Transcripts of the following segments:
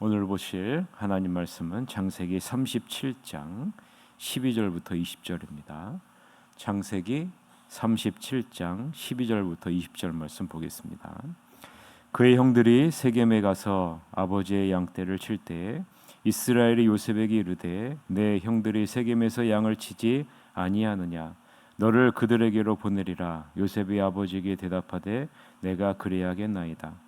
오늘 보실 하나님 말씀은 창세기 37장 12절부터 20절입니다. 창세기 37장 12절부터 20절 말씀 보겠습니다. 그의 형들이 세겜에 가서 아버지의 양떼를 칠 때에 이스라엘이 요셉에게 이르되 내 형들이 세겜에서 양을 치지 아니하느냐 너를 그들에게로 보내리라 요셉이 아버지에게 대답하되 내가 그래야겠나이다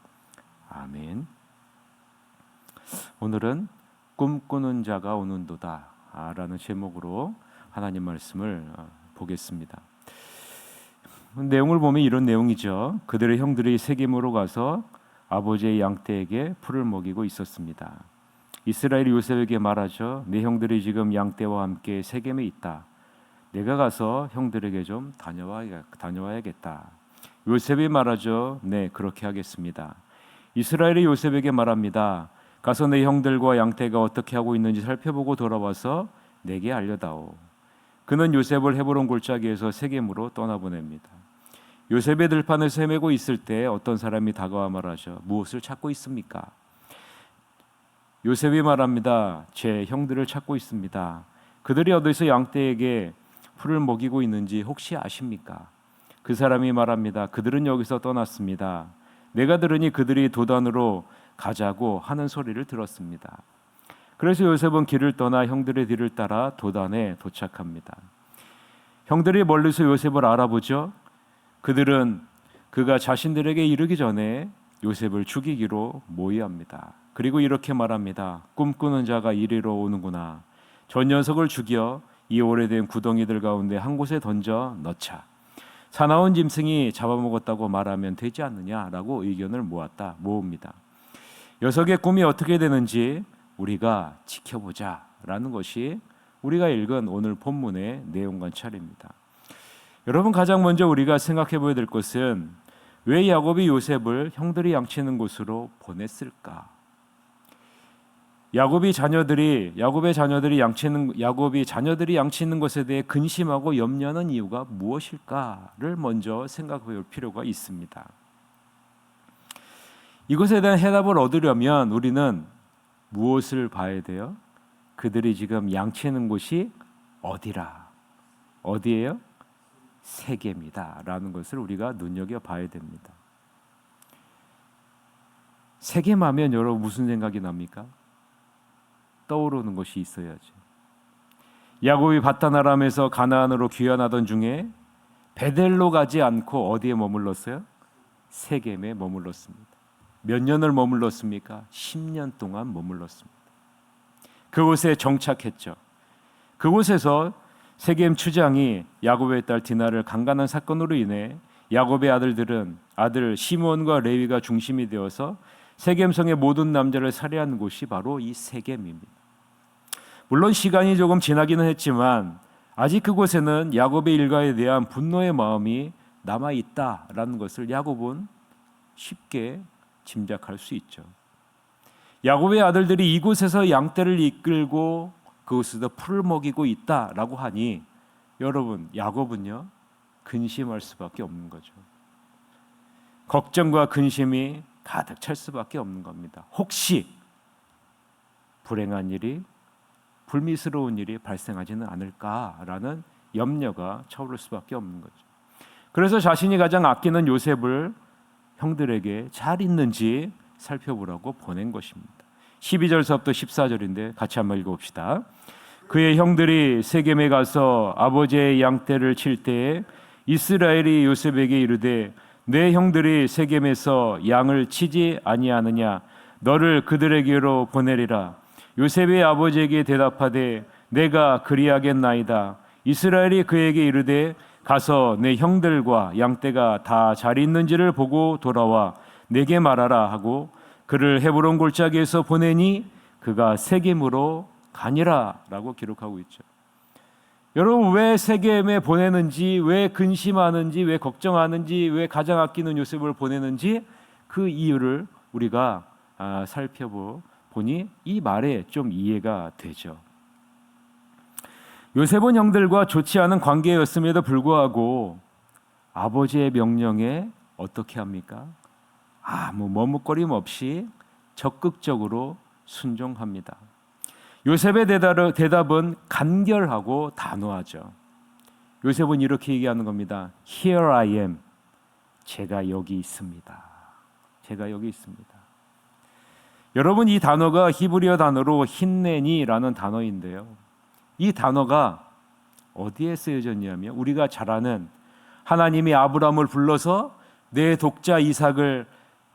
아멘. 오늘은 꿈꾸는 자가 오는도다라는 제목으로 하나님 말씀을 어, 보겠습니다. 내용을 보면 이런 내용이죠. 그들의 형들이 세겜으로 가서 아버지의 양떼에게 풀을 먹이고 있었습니다. 이스라엘이 요셉에게 말하죠. 내 형들이 지금 양떼와 함께 세겜에 있다. 내가 가서 형들에게 좀 다녀와야, 다녀와야겠다. 요셉이 말하죠. 네, 그렇게 하겠습니다. 이스라엘이 요셉에게 말합니다. 가서 내 형들과 양떼가 어떻게 하고 있는지 살펴보고 돌아와서 내게 알려다오. 그는 요셉을 헤브론 골짜기에서 세겜으로 떠나보냅니다. 요셉의 들판에서 헤매고 있을 때 어떤 사람이 다가와 말하죠. 무엇을 찾고 있습니까? 요셉이 말합니다. 제 형들을 찾고 있습니다. 그들이 어디서 양떼에게 풀을 먹이고 있는지 혹시 아십니까? 그 사람이 말합니다. 그들은 여기서 떠났습니다. 내가 들으니 그들이 도단으로 가자고 하는 소리를 들었습니다. 그래서 요셉은 길을 떠나 형들의 뒤를 따라 도단에 도착합니다. 형들이 멀리서 요셉을 알아보죠. 그들은 그가 자신들에게 이르기 전에 요셉을 죽이기로 모의합니다. 그리고 이렇게 말합니다. 꿈꾸는 자가 이리로 오는구나. 저 녀석을 죽여 이 오래된 구덩이들 가운데 한 곳에 던져 넣자. 사나운 짐승이 잡아먹었다고 말하면 되지 않느냐라고 의견을 모았다 모읍니다. 녀석의 꿈이 어떻게 되는지 우리가 지켜보자라는 것이 우리가 읽은 오늘 본문의 내용 관찰입니다. 여러분 가장 먼저 우리가 생각해 보야 될 것은 왜 야곱이 요셉을 형들이 양치는 곳으로 보냈을까? 야곱이 자녀들이 야곱의 자녀들이 양치는 야곱이 자녀들이 양치는 것에 대해 근심하고 염려하는 이유가 무엇일까를 먼저 생각해 볼 필요가 있습니다. 이것에 대한 해답을 얻으려면 우리는 무엇을 봐야 돼요? 그들이 지금 양치는 곳이 어디라? 어디예요? 세계입니다라는 것을 우리가 눈여겨 봐야 됩니다. 세계하면 여러분 무슨 생각이 납니까? 떠오르는 것이 있어야지. 야곱이 바타나람에서 가나안으로 귀환하던 중에 베델로 가지 않고 어디에 머물렀어요? 세겜에 머물렀습니다. 몇 년을 머물렀습니까? 10년 동안 머물렀습니다. 그곳에 정착했죠. 그곳에서 세겜 추장이 야곱의 딸 디나를 강간한 사건으로 인해 야곱의 아들들은 아들 시몬과 레위가 중심이 되어서 세겜성의 모든 남자를 살해한 곳이 바로 이 세겜입니다. 물론 시간이 조금 지나기는 했지만 아직 그곳에는 야곱의 일가에 대한 분노의 마음이 남아 있다라는 것을 야곱은 쉽게 짐작할 수 있죠. 야곱의 아들들이 이곳에서 양떼를 이끌고 그곳에서 풀을 먹이고 있다라고 하니 여러분 야곱은요 근심할 수밖에 없는 거죠. 걱정과 근심이 가득 찰 수밖에 없는 겁니다. 혹시 불행한 일이 불미스러운 일이 발생하지는 않을까라는 염려가 차오를 수밖에 없는 거죠. 그래서 자신이 가장 아끼는 요셉을 형들에게 잘 있는지 살펴보라고 보낸 것입니다. 12절서부터 14절인데 같이 한번 읽어봅시다. 그의 형들이 세겜에 가서 아버지의 양떼를 칠 때에 이스라엘이 요셉에게 이르되 내 형들이 세겜에서 양을 치지 아니하느냐 너를 그들에게로 보내리라 요셉의 아버지에게 대답하되 내가 그리하겠나이다 이스라엘이 그에게 이르되 가서 내 형들과 양떼가 다 잘 있는지를 보고 돌아와 내게 말하라 하고 그를 헤브론 골짜기에서 보내니 그가 세겜으로 가니라라고 기록하고 있죠. 여러분 왜 세겜에 보내는지 왜 근심하는지 왜 걱정하는지 왜 가장 아끼는 요셉을 보내는지 그 이유를 우리가 아, 살펴보 니 이 말에 좀 이해가 되죠. 요셉은 형들과 좋지 않은 관계였음에도 불구하고 아버지의 명령에 어떻게 합니까? 아무 머뭇거림 없이 적극적으로 순종합니다. 요셉의 대답은 간결하고 단호하죠. 요셉은 이렇게 얘기하는 겁니다. Here I am. 제가 여기 있습니다. 제가 여기 있습니다. 여러분 이 단어가 히브리어 단어로 힌네니라는 단어인데요. 이 단어가 어디에 쓰여졌냐면 우리가 잘 아는 하나님이 아브라함을 불러서 내 독자 이삭을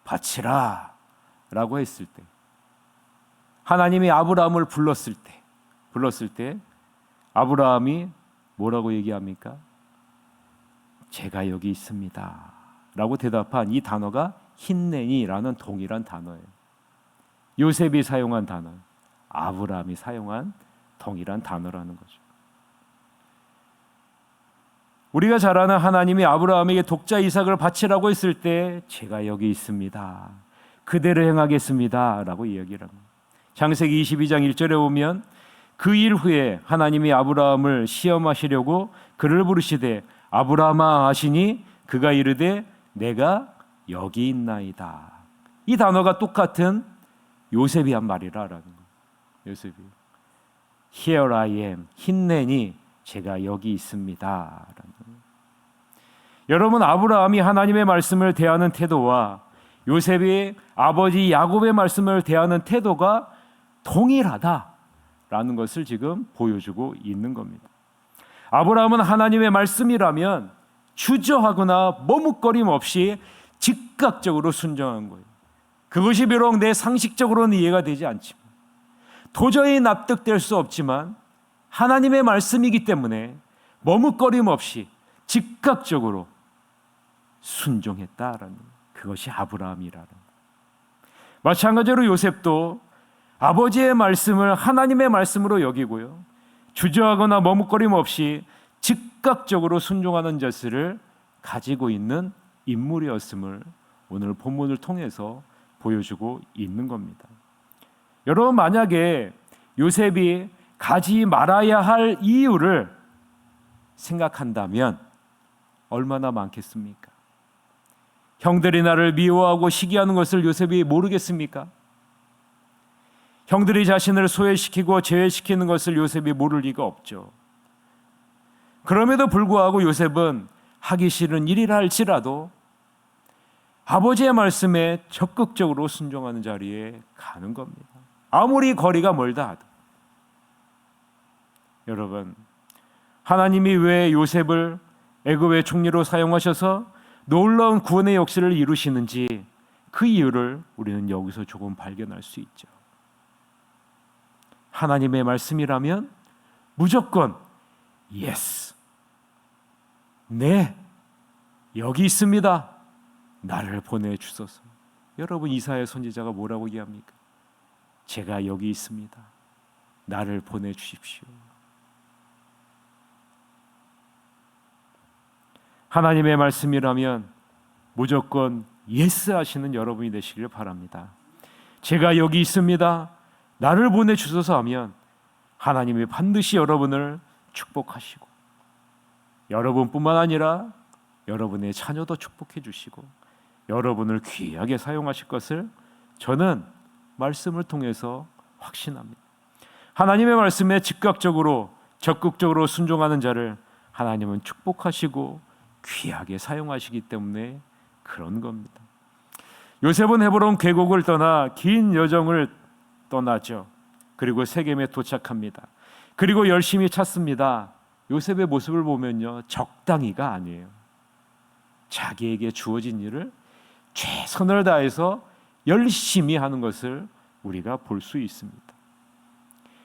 바치라라고 했을 때 하나님이 아브라함을 불렀을 때 불렀을 때 아브라함이 뭐라고 얘기합니까? 제가 여기 있습니다. 라고 대답한 이 단어가 힌네니라는 동일한 단어예요. 요셉이 사용한 단어, 아브라함이 사용한 동일한 단어라는 거죠. 우리가 잘 아는 하나님이 아브라함에게 독자 이삭을 바치라고 했을 때 제가 여기 있습니다. 그대로 행하겠습니다라고 이야기를 합니다. 창세기 22장 1절에 보면 그 일 후에 하나님이 아브라함을 시험하시려고 그를 부르시되 아브라함아 하시니 그가 이르되 내가 여기 있나이다. 이 단어가 똑같은 요셉이 한 말이라라는 거. 요셉이 Here I am 힘내니 제가 여기 있습니다. 여러분 아브라함이 하나님의 말씀을 대하는 태도와 요셉이 아버지 야곱의 말씀을 대하는 태도가 동일하다라는 것을 지금 보여주고 있는 겁니다. 아브라함은 하나님의 말씀이라면 주저하거나 머뭇거림 없이 즉각적으로 순종한 거예요. 그것이 비록 내 상식적으로는 이해가 되지 않지만 도저히 납득될 수 없지만 하나님의 말씀이기 때문에 머뭇거림 없이 즉각적으로 순종했다라는 그것이 아브라함이라는 마찬가지로 요셉도 아버지의 말씀을 하나님의 말씀으로 여기고요. 주저하거나 머뭇거림 없이 즉각적으로 순종하는 자세를 가지고 있는 인물이었음을 오늘 본문을 통해서 보여주고 있는 겁니다. 여러분 만약에 요셉이 가지 말아야 할 이유를 생각한다면 얼마나 많겠습니까? 형들이 나를 미워하고 시기하는 것을 요셉이 모르겠습니까? 형들이 자신을 소외시키고 제외시키는 것을 요셉이 모를 리가 없죠. 그럼에도 불구하고 요셉은 하기 싫은 일이라 할지라도 아버지의 말씀에 적극적으로 순종하는 자리에 가는 겁니다. 아무리 거리가 멀다 하도. 여러분, 하나님이 왜 요셉을 애굽의 총리로 사용하셔서 놀라운 구원의 역사를 이루시는지 그 이유를 우리는 여기서 조금 발견할 수 있죠. 하나님의 말씀이라면 무조건 예스. 네. 여기 있습니다. 나를 보내 주소서. 여러분 이사야 선지자가 뭐라고 얘기합니까? 제가 여기 있습니다. 나를 보내 주십시오. 하나님의 말씀이라면 무조건 예스 하시는 여러분이 되시길 바랍니다. 제가 여기 있습니다. 나를 보내 주소서 하면 하나님이 반드시 여러분을 축복하시고 여러분뿐만 아니라 여러분의 자녀도 축복해 주시고 여러분을 귀하게 사용하실 것을 저는 말씀을 통해서 확신합니다. 하나님의 말씀에 즉각적으로 적극적으로 순종하는 자를 하나님은 축복하시고 귀하게 사용하시기 때문에 그런 겁니다. 요셉은 헤브론 계곡을 떠나 긴 여정을 떠나죠. 그리고 세겜에 도착합니다. 그리고 열심히 찾습니다. 요셉의 모습을 보면요. 적당히가 아니에요. 자기에게 주어진 일을 최선을 다해서 열심히 하는 것을 우리가 볼 수 있습니다.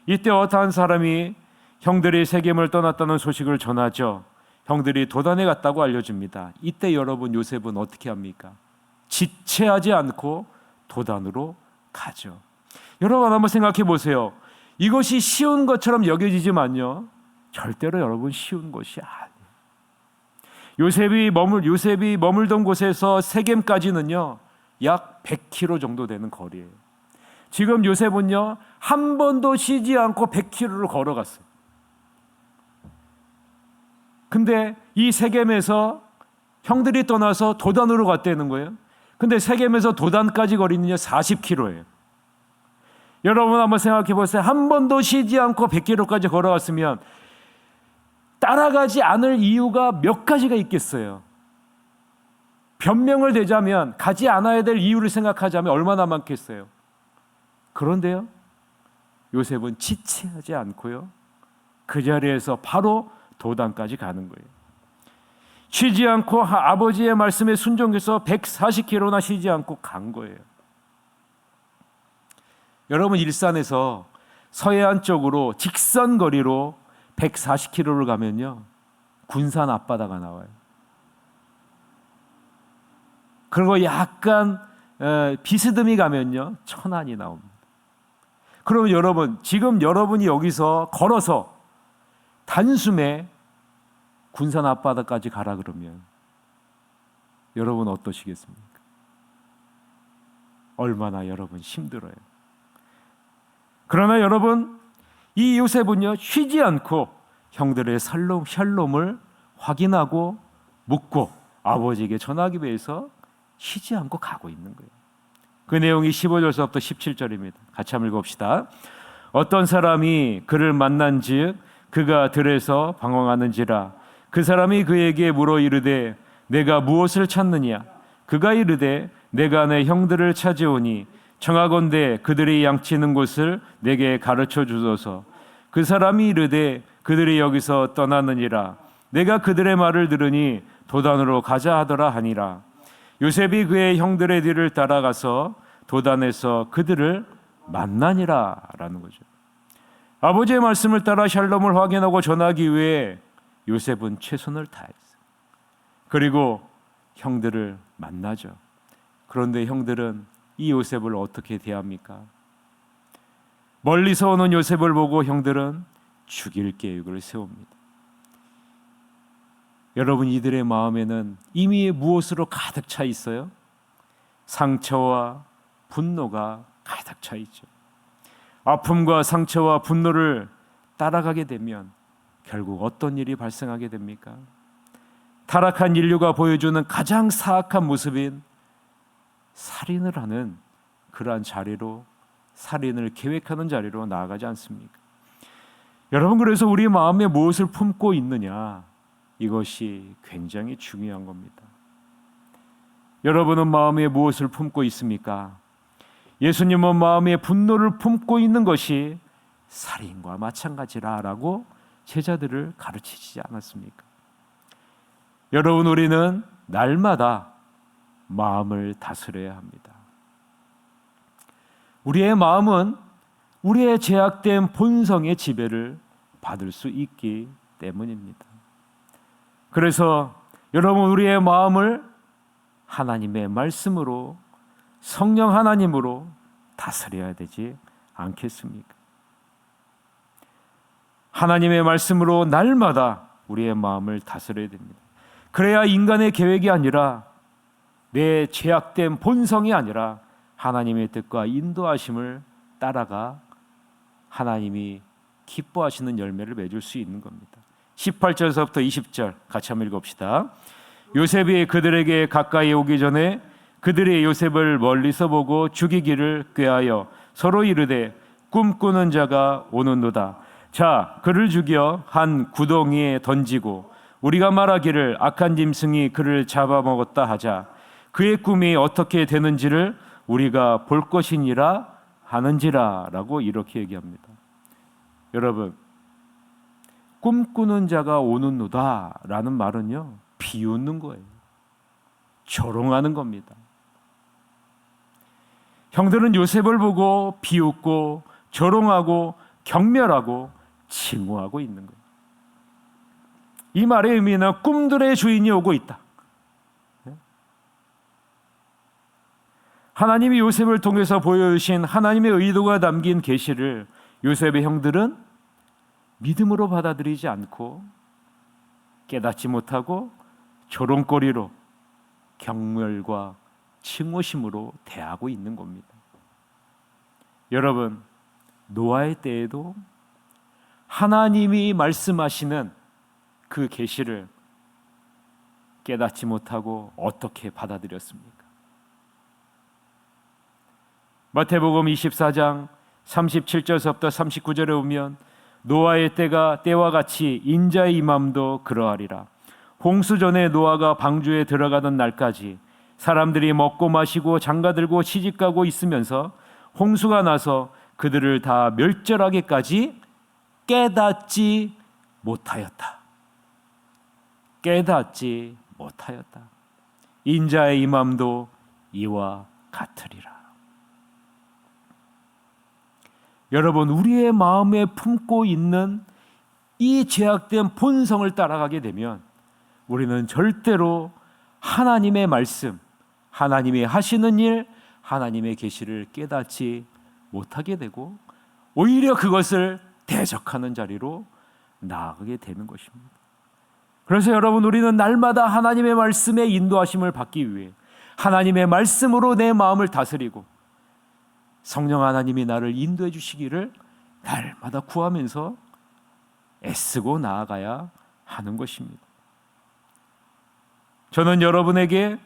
이때 어떠한 사람이 형들이 세겜을 떠났다는 소식을 전하죠. 형들이 도단에 갔다고 알려줍니다. 이때 여러분 요셉은 어떻게 합니까? 지체하지 않고 도단으로 가죠. 여러분 한번 생각해 보세요. 이것이 쉬운 것처럼 여겨지지만요. 절대로 여러분 쉬운 것이 아니에요. 요셉이 머물 요셉이 머물던 곳에서 세겜까지는요. 약 100km 정도 되는 거리예요. 지금 요셉은요. 한 번도 쉬지 않고 100km를 걸어갔어요. 근데 이 세겜에서 형들이 떠나서 도단으로 갔다는 거예요. 근데 세겜에서 도단까지 거리는요 40km예요. 여러분 한번 생각해 보세요. 한 번도 쉬지 않고 100km까지 걸어갔으면 따라가지 않을 이유가 몇 가지가 있겠어요. 변명을 대자면 가지 않아야 될 이유를 생각하자면 얼마나 많겠어요. 그런데요. 요셉은 지체하지 않고요. 그 자리에서 바로 도단까지 가는 거예요. 쉬지 않고 아버지의 말씀에 순종해서 140km나 쉬지 않고 간 거예요. 여러분 일산에서 서해안 쪽으로 직선 거리로 140km를 가면요. 군산 앞바다가 나와요. 그리고 약간 비스듬히 가면요. 천안이 나옵니다. 그러면 여러분 지금 여러분이 여기서 걸어서 단숨에 군산 앞바다까지 가라 그러면 여러분 어떠시겠습니까? 얼마나 여러분 힘들어요. 그러나 여러분 이 요셉은요 쉬지 않고 형들의 살롬 샬롬을 확인하고 묻고 아버지에게 전하기 위해서 쉬지 않고 가고 있는 거예요. 그 내용이 15절서부터 17절입니다. 같이 한번 읽읍시다. 어떤 사람이 그를 만난즉 그가 들에서 방황하는지라 그 사람이 그에게 물어 이르되 내가 무엇을 찾느냐 그가 이르되 내가 내 형들을 찾아오니 청하건대 그들이 양치는 곳을 내게 가르쳐 주소서 그 사람이 이르되 그들이 여기서 떠나느니라 내가 그들의 말을 들으니 도단으로 가자 하더라 하니라 요셉이 그의 형들의 뒤를 따라가서 도단에서 그들을 만나니라라는 거죠. 아버지의 말씀을 따라 샬롬을 확인하고 전하기 위해 요셉은 최선을 다했어요. 그리고 형들을 만나죠. 그런데 형들은 이 요셉을 어떻게 대합니까? 멀리서 오는 요셉을 보고 형들은 죽일 계획을 세웁니다. 여러분 이들의 마음에는 이미 무엇으로 가득 차 있어요? 상처와 분노가 가득 차 있죠. 아픔과 상처와 분노를 따라가게 되면 결국 어떤 일이 발생하게 됩니까? 타락한 인류가 보여주는 가장 사악한 모습인 살인을 하는 그러한 자리로 살인을 계획하는 자리로 나아가지 않습니까? 여러분 그래서 우리 마음에 무엇을 품고 있느냐 이것이 굉장히 중요한 겁니다. 여러분은 마음에 무엇을 품고 있습니까? 예수님은 마음에 분노를 품고 있는 것이 살인과 마찬가지라라고 제자들을 가르치지 않았습니까? 여러분 우리는 날마다 마음을 다스려야 합니다. 우리의 마음은 우리의 제약된 본성의 지배를 받을 수 있기 때문입니다. 그래서 여러분 우리의 마음을 하나님의 말씀으로 성령 하나님으로 다스려야 되지 않겠습니까? 하나님의 말씀으로 날마다 우리의 마음을 다스려야 됩니다. 그래야 인간의 계획이 아니라 내 죄악된 본성이 아니라 하나님의 뜻과 인도하심을 따라가 하나님이 기뻐하시는 열매를 맺을 수 있는 겁니다. 18절에서부터 20절 같이 한번 읽읍시다. 요셉이 그들에게 가까이 오기 전에 그들이 요셉을 멀리서 보고 죽이기를 꾀하여 서로 이르되 꿈꾸는 자가 오는도다. 자, 그를 죽여 한 구덩이에 던지고 우리가 말하기를 악한 짐승이 그를 잡아먹었다 하자. 그의 꿈이 어떻게 되는지를 우리가 볼 것이니라 하는지라라고 이렇게 얘기합니다. 여러분 꿈꾸는 자가 오는노다라는 말은요 비웃는 거예요. 조롱하는 겁니다. 형들은 요셉을 보고 비웃고 조롱하고 경멸하고 칭호하고 있는 거예요. 이 말의 의미는 꿈들의 주인이 오고 있다. 하나님이 요셉을 통해서 보여주신 하나님의 의도가 담긴 계시를 요셉의 형들은 믿음으로 받아들이지 않고 깨닫지 못하고 조롱거리로 경멸과 칭호심으로 대하고 있는 겁니다. 여러분, 노아의 때에도 하나님이 말씀하시는 그 계시를 깨닫지 못하고 어떻게 받아들였습니까? 마태복음 24장 37절서부터 39절에 보면 노아의 때가 때와 같이 인자의 임함도 그러하리라. 홍수 전에 노아가 방주에 들어가던 날까지 사람들이 먹고 마시고 장가들고 시집가고 있으면서 홍수가 나서 그들을 다 멸절하기까지 깨닫지 못하였다. 깨닫지 못하였다. 인자의 임함도 이와 같으리라. 여러분, 우리의 마음에 품고 있는 이 죄악된 본성을 따라가게 되면 우리는 절대로 하나님의 말씀, 하나님이 하시는 일, 하나님의 계시를 깨닫지 못하게 되고 오히려 그것을 대적하는 자리로 나아가게 되는 것입니다. 그래서 여러분 우리는 날마다 하나님의 말씀의 인도하심을 받기 위해 하나님의 말씀으로 내 마음을 다스리고 성령 하나님이 나를 인도해 주시기를 날마다 구하면서 애쓰고 나아가야 하는 것입니다. 저는 여러분에게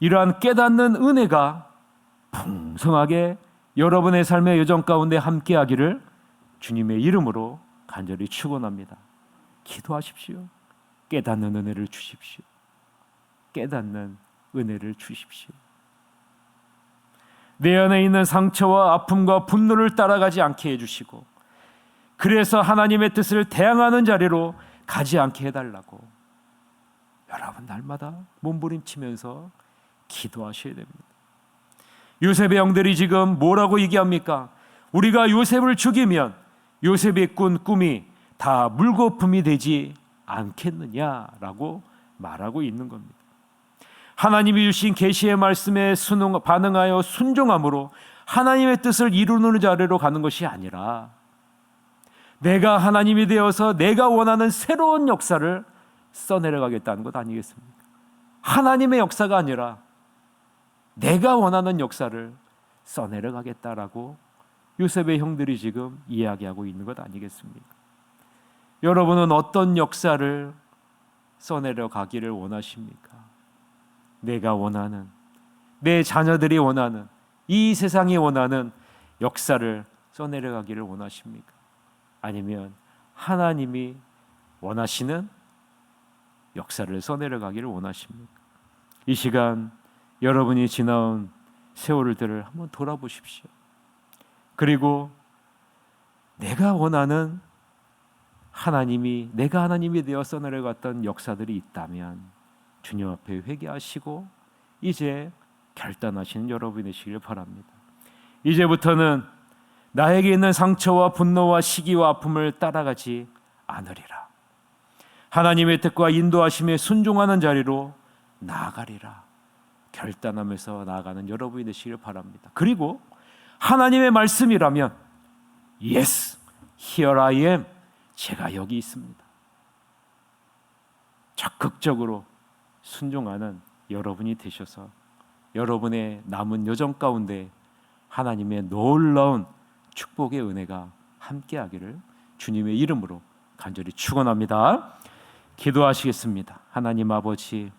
이러한 깨닫는 은혜가 풍성하게 여러분의 삶의 여정 가운데 함께하기를 주님의 이름으로 간절히 축원합니다. 기도하십시오. 깨닫는 은혜를 주십시오. 깨닫는 은혜를 주십시오. 내 안에 있는 상처와 아픔과 분노를 따라가지 않게 해주시고 그래서 하나님의 뜻을 대항하는 자리로 가지 않게 해달라고 여러분 날마다 몸부림치면서 기도하셔야 됩니다. 요셉의 영들이 지금 뭐라고 얘기합니까? 우리가 요셉을 죽이면 요셉의 꾼 꿈이 다 물거품이 되지 않겠느냐라고 말하고 있는 겁니다. 하나님이 주신 계시의 말씀에 순응 반응하여 순종함으로 하나님의 뜻을 이루는 자리로 가는 것이 아니라 내가 하나님이 되어서 내가 원하는 새로운 역사를 써내려가겠다는 것 아니겠습니까? 하나님의 역사가 아니라 내가 원하는 역사를 써내려가겠다라고 요셉의 형들이 지금 이야기하고 있는 것 아니겠습니까? 여러분은 어떤 역사를 써내려 가기를 원하십니까? 내가 원하는 내 자녀들이 원하는 이 세상이 원하는 역사를 써내려 가기를 원하십니까? 아니면 하나님이 원하시는 역사를 써내려 가기를 원하십니까? 이 시간 여러분이 지나온 세월들을 한번 돌아보십시오. 그리고 내가 원하는 하나님이 내가 하나님이 되어 써내려갔던 역사들이 있다면 주님 앞에 회개하시고 이제 결단하시는 여러분이 되시길 바랍니다. 이제부터는 나에게 있는 상처와 분노와 시기와 아픔을 따라가지 않으리라. 하나님의 뜻과 인도하심에 순종하는 자리로 나아가리라. 결단하면서 나아가는 여러분이 되시길 바랍니다. 그리고 하나님의 말씀이라면 yes, here I am. 제가 여기 있습니다. 적극적으로 순종하는 여러분이 되셔서 여러분의 남은 여정 가운데 하나님의 놀라운 축복의 은혜가 함께하기를 주님의 이름으로 간절히 축원합니다. 기도하시겠습니다. 하나님 아버지